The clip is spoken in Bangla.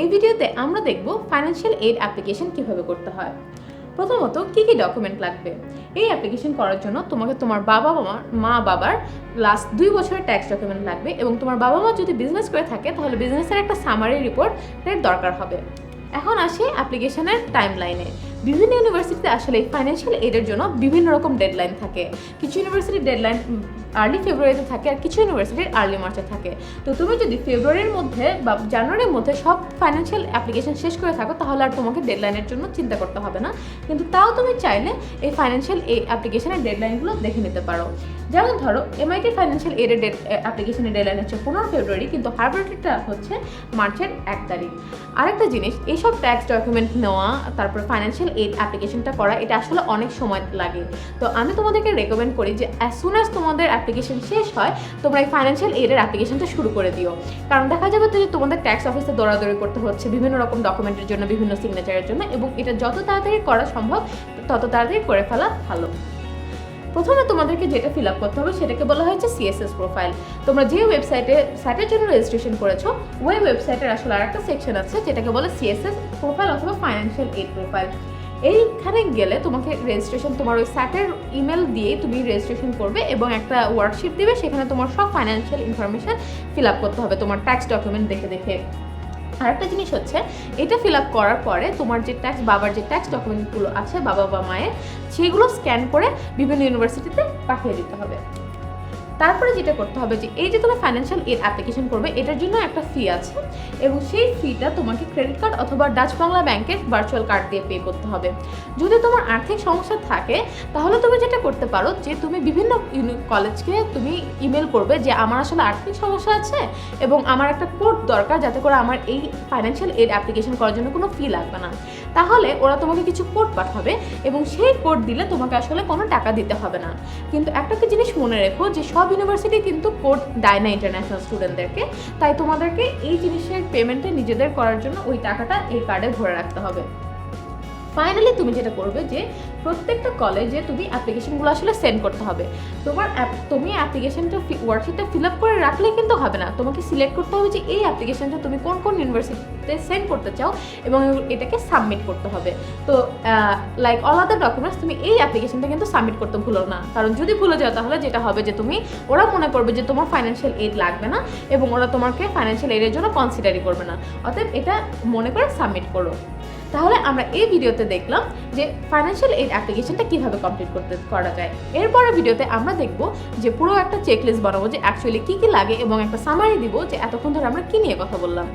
এই ভিডিওতে আমরা দেখব ফাইন্যান্সিয়াল এইড অ্যাপ্লিকেশন কীভাবে করতে হয়। প্রথমত, কি কি ডকুমেন্ট লাগবে? এই অ্যাপ্লিকেশন করার জন্য তোমাকে তোমার বাবা মা মা বাবার লাস্ট দুই বছরের ট্যাক্স ডকুমেন্ট লাগবে এবং তোমার বাবা মা যদি বিজনেস করে থাকে, তাহলে বিজনেসের একটা সামারি রিপোর্টের দরকার হবে। এখন আসি অ্যাপ্লিকেশনের টাইম লাইনে বিভিন্ন ইউনিভার্সিটিতে আসলে ফাইন্যান্সিয়াল এইডের জন্য বিভিন্ন রকম ডেডলাইন থাকে। কিছু ইউনিভার্সিটির ডেডলাইন আর্লি ফেব্রুয়ারিতে থাকে আর কিছু ইউনিভার্সিটির আর্লি মার্চে থাকে। তো তুমি যদি ফেব্রুয়ারির মধ্যে বা জানুয়ারির মধ্যে সব ফাইন্যান্সিয়াল অ্যাপ্লিকেশন শেষ করে থাকো, তাহলে আর তোমাকে ডেডলাইনের জন্য চিন্তা করতে হবে না। কিন্তু তাও তুমি চাইলে এই ফাইন্যান্সিয়াল এই অ্যাপ্লিকেশনের ডেডলাইনগুলো দেখে নিতে পারো। যেমন ধরো এমআইটি ফাইন্যান্সিয়াল এডের অ্যাপ্লিকেশনের ডেডলাইন হচ্ছে পনেরো ফেব্রুয়ারি কিন্তু হার্ভার্ডটা হচ্ছে মার্চের এক তারিখ। আরেকটা জিনিস, এইসব ট্যাক্স ডকুমেন্ট নেওয়া, তারপর ফাইন্যান্সিয়াল এইড অ্যাপ্লিকেশনটা করা, এটা আসলে অনেক সময় লাগে। তো আমি তোমাদেরকে রেকমেন্ড করি যে অ্যাজ সুন অ্যাজ তোমাদের অ্যাপ্লিকেশন শেষ হয়, তোমরা এই ফাইন্যান্সিয়াল এইডের অ্যাপ্লিকেশনটা শুরু করে দিও। কারণ দেখা যাবে তো যে তোমাদের ট্যাক্স অফিসে দৌড়াদৌড়ি করতে হচ্ছে বিভিন্ন রকম ডকুমেন্টের জন্য, বিভিন্ন সিগনেচারের জন্য, এবং এটা যত তাড়াতাড়ি করা সম্ভব, তত তাড়াতাড়ি করে ফেলা ভালো। প্রথমে তোমাদেরকে যেটা ফিল আপ করতে হবে, সেটাকে বলা হয়েছে সিএসএস প্রোফাইল তোমরা যে ওয়েবসাইটে সাইটের জন্য রেজিস্ট্রেশন করেছ, ওই ওয়েবসাইটের আসলে আরেকটা সেকশন আছে, যেটাকে বলে সিএসএস প্রোফাইল অথবা ফাইন্যান্সিয়াল এইড প্রোফাইল এইখানে গেলে তোমাকে রেজিস্ট্রেশন তোমার ওই স্যাটের ইমেল দিয়েই তুমি রেজিস্ট্রেশন করবে এবং একটা ওয়ার্কশিট দিবে, সেখানে তোমার সব ফাইন্যান্সিয়াল ইনফরমেশন ফিল আপ করতে হবে, তোমার ট্যাক্স ডকুমেন্ট দেখে দেখে। আরেকটা জিনিস হচ্ছে, এটা ফিল আপ করার পরে তোমার যে ট্যাক্স বাবার যে ট্যাক্স ডকুমেন্টগুলো আছে, বাবা বা মায়ের, সেগুলো স্ক্যান করে বিভিন্ন ইউনিভার্সিটিতে পাঠিয়ে দিতে হবে। তারপরে যেটা করতে হবে যে এই যে তুমি ফাইন্যান্সিয়াল এর অ্যাপ্লিকেশন করবে, এটার জন্য একটা ফি আছে এবং সেই ফিটা তোমাকে ক্রেডিট কার্ড অথবা ডাচ বাংলা ব্যাংকের ভার্চুয়াল কার্ড দিয়ে পে করতে হবে। যদি তোমার আর্থিক সমস্যা থাকে, তাহলে তুমি যেটা করতে পারো যে তুমি বিভিন্ন কলেজকে তুমি ইমেল করবে যে আমার আসলে আর্থিক সমস্যা আছে এবং আমার একটা কোড দরকার যাতে করে আমার এই ফাইন্যান্সিয়াল এড অ্যাপ্লিকেশন করার জন্য কোনো ফি লাগবে না। তাহলে ওরা তোমাকে কিছু কোড পাঠাবে এবং সেই কোড দিলে তোমাকে আসলে কোনো টাকা দিতে হবে না। কিন্তু একটা জিনিস মনে রেখো যে সব ইউনিভার্সিটি কিন্তু কোর্ট দেয় না ইন্টারন্যাশনাল স্টুডেন্টদেরকে তাই তোমাদেরকে এই জিনিসের পেমেন্টে নিজেদের করার জন্য ওই টাকাটা এই কার্ডে ভরে রাখতে হবে। ফাইনালি তুমি যেটা করবে যে প্রত্যেকটা কলেজে তুমি অ্যাপ্লিকেশনগুলো আসলে সেন্ড করতে হবে। তোমার app- তুমি অ্যাপ্লিকেশনটা ওয়ার্কশিটটা ফিল আপ করে রাখলেই কিন্তু হবে না। তোমাকে সিলেক্ট করতে হবে যে এই অ্যাপ্লিকেশনটা তুমি কোন কোন ইউনিভার্সিটিতে সেন্ড করতে চাও এবং এটাকে সাবমিট করতে হবে। তো লাইক অল আদার ডকুমেন্টস তুমি এই অ্যাপ্লিকেশনটা কিন্তু সাবমিট করতে ভুলো না। কারণ যদি ভুলে যাও তাহলে যেটা হবে যে তুমি, ওরা মনে করবে যে তোমার ফাইন্যান্সিয়াল এইড লাগবে না এবং ওরা তোমাকে ফাইন্যান্সিয়াল এইডের জন্য কনসিডারই করবে না। অতএব এটা মনে করে সাবমিট করো। তাহলে আমরা এই ভিডিওতে দেখলাম যে ফাইন্যান্সিয়াল এইড অ্যাপ্লিকেশনটা কীভাবে কমপ্লিট করতে, করা যায়। এরপরের ভিডিওতে আমরা দেখব যে পুরো একটা চেকলিস্ট বানাবো যে অ্যাকচুয়ালি কী কী লাগে এবং একটা সামারি দিব যে এতক্ষণ ধরে আমরা কী নিয়ে কথা বললাম।